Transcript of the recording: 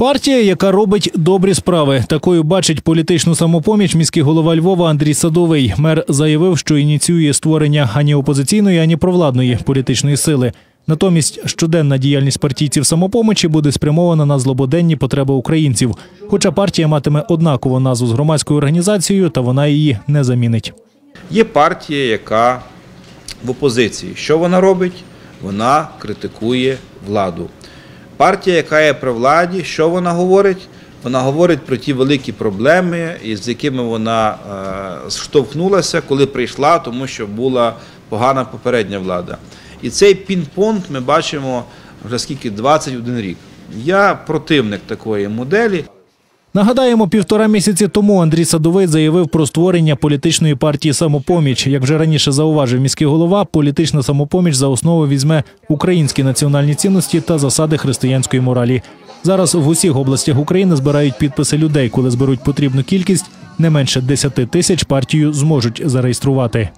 Партія, яка робить добрі справи, такою бачить політичну самопоміч міський голова Львова Андрій Садовий. Мер заявив, що ініціює створення ані опозиційної, ані провладної політичної сили. Натомість щоденна діяльність партійців самопомочі буде спрямована на злободенні потреби українців. Хоча партія матиме однакову назву з громадською організацією, та вона її не замінить. Є партія, яка в опозиції. Що вона робить? Вона критикує владу. Партія, яка є при владі, що вона говорить? Вона говорить про ті великі проблеми, з якими вона е, штовхнулася, коли прийшла, тому що була погана попередня влада. І цей пін-понт ми бачимо вже скільки 21 рік. Я противник такої моделі. Нагадаємо, півтора місяці тому Андрій Садовий заявив про створення політичної партії самопоміч. Як вже раніше зауважив міський голова, політична самопоміч за основу візьме українські національні цінності та засади християнської моралі. Зараз в усіх областях України збирають підписи людей. Коли зберуть потрібну кількість, не менше 10 тисяч партію зможуть зареєструвати.